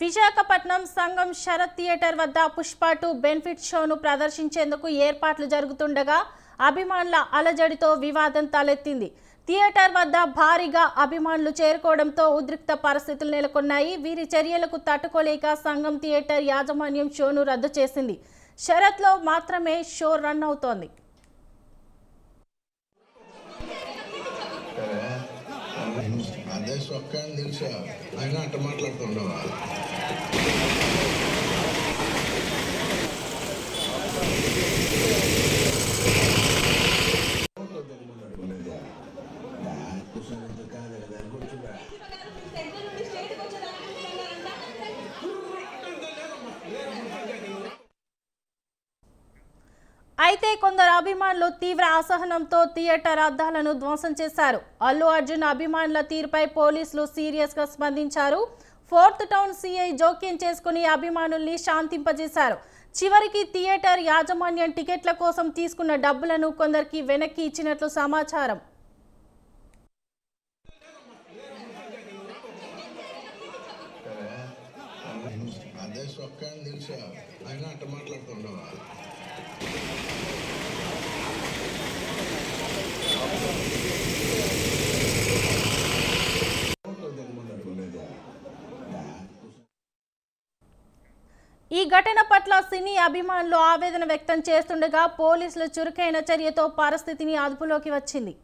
విశాఖపట్నం సంఘం శరత్ థియేటర్ వద్ద Pushpa two benefit షోను ప్రదర్శించేందుకు ఏర్పాట్లు జరుగుతుండగా అభిమానుల అలజడితో వివాదం తలెత్తింది. థియేటర్ వద్ద భారీగా అభిమానులు చేరుకోవడంతో ఉద్రిక్త పరిస్థితులు నెలకొన్నాయి. వీరి చర్యలకు తట్టుకోలేక సంఘం థియేటర్ యాజమాన్యం షోను రద్దు చేసింది. శరత్లో మాత్రమే షో రన్ అవుతోంది. అదే సొక్క అని తెలుసా ఆయన అట్ట మాట్లాడుతుండవా అయితే కొందరు అభిమానులు తీవ్ర అసహనంతో థియేటర్ అద్దాలను ధ్వంసం చేశారు. అల్లు అర్జున్ అభిమానుల తీరుపై పోలీసులు సీరియస్గా స్పందించారు. ఫోర్త్ టౌన్ సిఐ జోక్యం చేసుకుని అభిమానుల్ని శాంతింపజేశారు. చివరికి థియేటర్ యాజమాన్యం టికెట్ల కోసం తీసుకున్న డబ్బులను కొందరికి వెనక్కి ఇచ్చినట్లు సమాచారం. అదే సొక్క ఆయన అట్ట మాట్లాడుతుండవా ఈ ఘటన పట్ల సినీ అభిమానులు ఆవేదన వ్యక్తం చేస్తుండగా పోలీసులు చురుకైన చర్యతో పరిస్థితిని అదుపులోకి వచ్చింది.